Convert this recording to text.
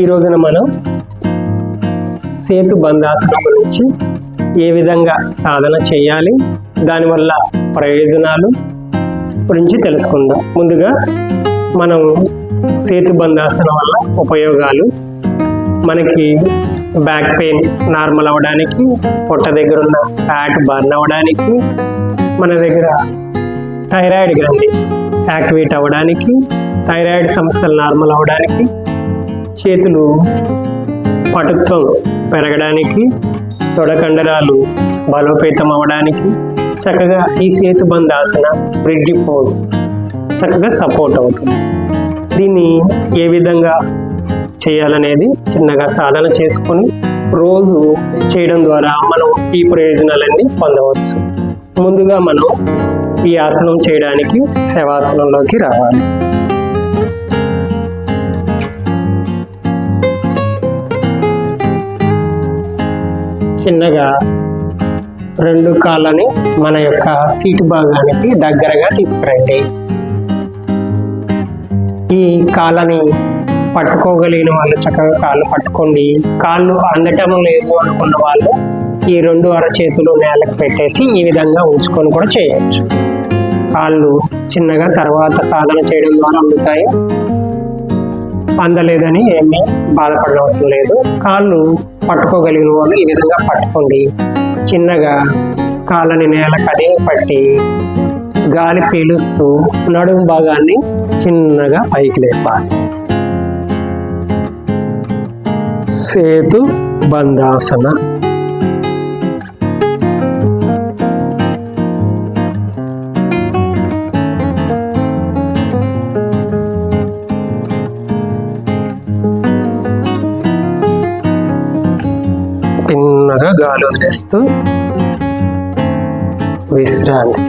ఈ రోజున మనం సేతు బంధాసనం గురించి ఏ విధంగా సాధన చేయాలి? దానివల్ల ప్రయోజనాలు గురించి తెలుసుకుందాం. ముందుగా మనం సేతు బంధాసనం వల్ల ఉపయోగాలు. మనకి బ్యాక్ పెయిన్ నార్మల్ అవ్వడానికి పొట్ట దగ్గర ఉన్న ఫ్యాట్ బర్న్ అవ్వడానికి మన దగ్గర థైరాయిడ్ గ్రంథి యాక్టివేట్ అవ్వడానికి థైరాయిడ్ సమస్యలు నార్మల్ అవ్వడానికి చేతులు పటుత్వం పెరగడానికి తొడకండరాలు బలోపేతం అవ్వడానికి చక్కగా ఈ సేతు బంధాసన బ్రిడ్జి ఫోన్ చక్కగా సపోర్ట్ అవుతుంది. దీన్ని ఏ విధంగా చేయాలనేది చిన్నగా సాధన చేసుకొని రోజు చేయడం ద్వారా మనం ఈ ప్రయోజనాలన్నీ పొందవచ్చు. ముందుగా మనం ఈ ఆసనం చేయడానికి శవాసనంలోకి రావాలి. చిన్నగా రెండు కాళ్ళని మన యొక్క సీటు భాగానికి దగ్గరగా తీసుకురండి. ఈ కాళ్ళని పట్టుకోగలిగిన వాళ్ళు చక్కగా కాళ్ళు పట్టుకోండి. కాళ్ళు అందటం లేదు అనుకున్న వాళ్ళు ఈ రెండు అరచేతులు నేలకు పెట్టేసి ఈ విధంగా ఉంచుకొని కూడా చేయవచ్చు కాళ్ళు చిన్నగా తర్వాత సాధన చేయడం ద్వారా అందుతాయి అందలేదని ఏమీ బాధపడడం అవసరం లేదు. కాళ్ళు పట్టుకోగలిగిన వాళ్ళు ఈ విధంగా పట్టుకోండి. చిన్నగా కాళ్ళని నేల అదే పట్టి గాలి పీలుస్తూ నడుము భాగాన్ని చిన్నగా పైకి లేపాలి. సేతు బంధాసన. గాలి వదిలేస్తూ విశ్రాంతి.